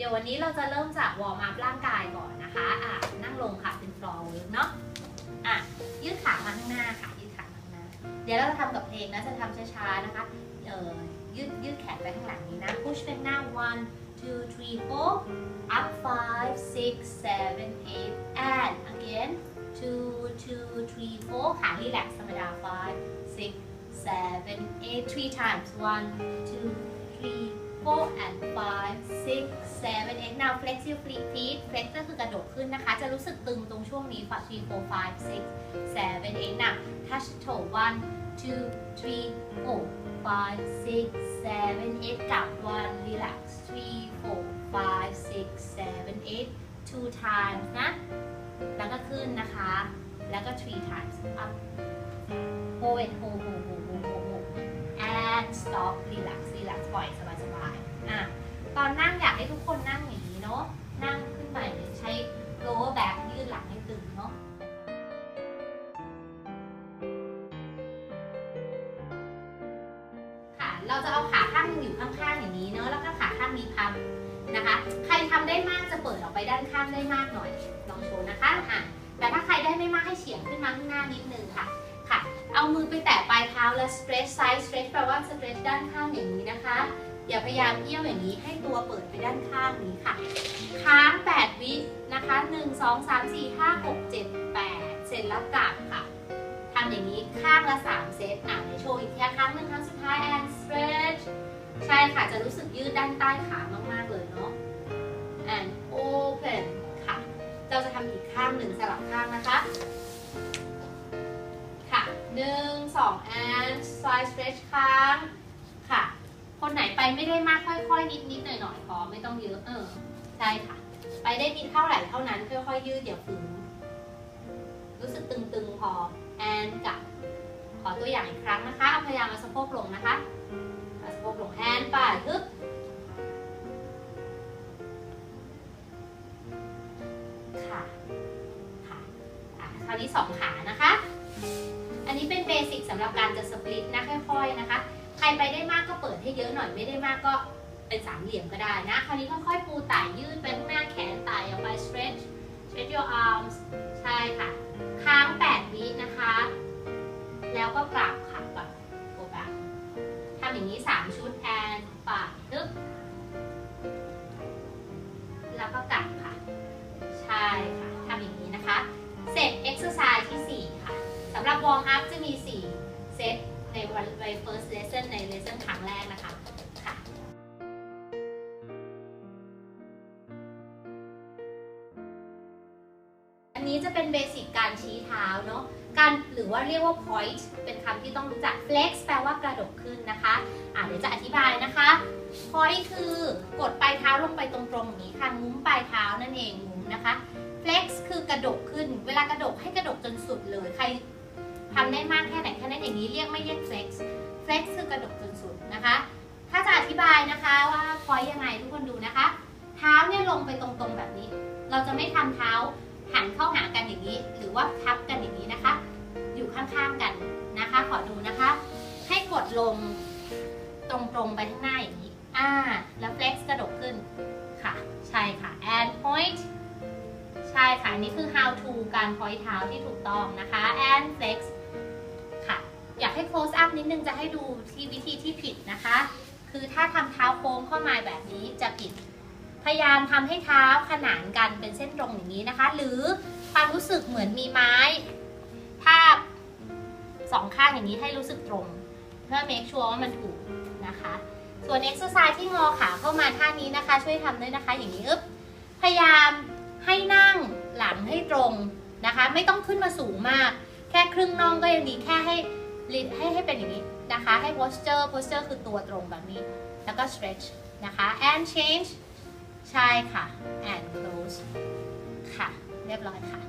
เดี๋ยววันนี้เราจะเริ่มจากวอร์มอัพร่างกายก่อนนะคะอะนั่งลงค่ะเป็นฟลอร์เนาะอะยืดขามาข้างหน้าค่ะยืดขามาข้างหน้า เดี๋ยวเราจะทำกับเพลงนะจะทำช้าๆนะคะเออยืดยืดแขนไปข้างหลังนี้นะ push ไปหน้า one two three four up five six seven eight and again two two three four ขา relax ธรรมดา five six seven eight three times one two three four and five six seven eight now flex your feet flex ก็คือกระโดดขึ้นนะคะ จะรู้สึกตึงตรงช่วงนี้ three four five six seven eight now touch toe one two three four five six seven eight กลับ one relax three four five six seven eight two times นะ แล้วก็ขึ้นนะคะ แล้วก็ three times up hold and hold hold hold hold hold and stop relax relax ปล่อยสบาย อะตอนนั่งอยากให้ทุกคนนั่งอย่างนี้เนาะนั่งขึ้นไปใช้ lower back ยืดหลังให้ตึงเนาะค่ะเราจะเอาขาข้างนึงอยู่ข้างๆอย่างนี้เนาะแล้วก็ขาข้างนี้พับนะคะ ใครทำได้มากจะเปิดออกไปด้านข้างได้มากหน่อยลองโชว์นะคะอะแต่ถ้าใครได้ไม่มากให้เฉียงขึ้นมาข้างหน้านิดนึงค่ะ ค่ะ เอามือไปแตะปลายเท้าแล้ว stretch side stretch แปลว่า stretch ด้านข้างอย่างนี้นะคะ อย่าพยายามเอี้ยวอย่างนี้ให้ตัวเปิดไปด้านข้างนี้ค่ะ ค้าง 8 วินะคะ 1 2 3 4 5 6 7 8 เสร็จแล้วกลับค่ะทำอย่างนี้ข้างละ 3 เซตอะเดี๋ยวโชว์อีกแค่ครั้งหนึ่งครั้งสุดท้าย and stretch ใช่ค่ะ จะรู้สึกยืดด้านใต้ขามาก ๆ เลยเนาะ and open ค่ะ เราจะทำอีกข้างหนึ่งสลับข้างนะคะ and side stretch ค้างค่ะ คนไหนไปไม่ได้มากค่อยๆ นิดๆหน่อยๆพอไม่ต้องเยอะเออใช่ค่ะ ไปได้นิดเท่าไหร่เท่านั้นค่อยๆยืดอย่าฝืนรู้สึกตึงๆพอแอนกับขอตัวอย่างอีกครั้งนะคะพยายามเอาสะโพกลงนะคะเอาสะโพกลงแอนไปฮึบค่ะค่ะอะคราวนี้สองขานะคะ อันนี้เป็นเบสิกสำหรับการจะสปลิตนะค่อยๆนะคะ ใครไปได้มากก็เปิดให้เยอะหน่อยไม่ได้มากก็เป็นสามเหลี่ยมก็ได้นะ คราวนี้ค่อยๆปูไต่ยืดไปข้างหน้าแขนไต่ออกไป stretch stretch your arms ใช่ค่ะ ค้าง 8 วินะคะ แล้วก็กลับค่ะกลับโกบักทำอย่างนี้ 3 ชุดแอน สำหรับ warm up จะมี 4 เซตในวันใน first lesson ใน lesson ครั้งแรกนะคะค่ะอันนี้จะเป็นเบสิกการชี้เท้าเนาะการหรือว่าเรียกว่า point เป็นคำที่ต้องรู้จัก flex แปลว่ากระดกขึ้นนะคะอ่าเดี๋ยวจะอธิบายนะคะ point คือกดปลายเท้าลงไปตรงๆอย่างนี้ค่ะงุ้มปลายเท้านั่นเองงุ้มนะคะ flex คือกระดกขึ้น เวลากระดกให้กระดกจนสุดเลย ใคร ทำได้มากแค่ไหนแค่นั้นอย่างนี้เรียกไม่เรียก flex flex คือกระดกจนสุดนะคะ ถ้าจะอธิบายนะคะว่า point ยังไงทุกคนดูนะคะ เท้าเนี่ยลงไปตรงๆแบบนี้ เราจะไม่ทำเท้าหันเข้าหากันอย่างนี้ หรือว่าทับกันอย่างนี้นะคะ อยู่ข้างๆกันนะคะ ขอดูนะคะ ให้กดลงตรงๆไปข้างหน้าอย่างนี้อ่าแล้ว flex กระดกขึ้นค่ะ ใช่ค่ะ and point ใช่ค่ะนี่คือ how to การ point เท้าที่ถูกต้องนะคะ and flex อยากให้ close up นิดนึงจะให้ดูที่วิธีที่ผิดนะคะ คือถ้าทำเท้าโค้งเข้ามาแบบนี้จะผิด พยายามทำให้เท้าขนานกันเป็นเส้นตรงอย่างนี้นะคะ หรือความรู้สึกเหมือนมีไม้ทาบสองข้างอย่างนี้ให้รู้สึกตรง เพื่อ make sure ว่ามันถูกนะคะ ส่วน exercise ที่งอขาเข้ามาท่านี้นะคะ ช่วยทำด้วยนะคะ อย่างนี้อึ๊บพยายามให้นั่งหลังให้ตรงนะคะ ไม่ต้องขึ้นมาสูงมาก แค่ครึ่งน่องก็ยังดีแค่ให้ ให้ให้เป็นอย่างนี้นะคะ ให้ posture posture คือตัวตรงแบบนี้ แล้วก็ stretch นะคะ and change ใช่ค่ะ and close ค่ะ เรียบร้อยค่ะ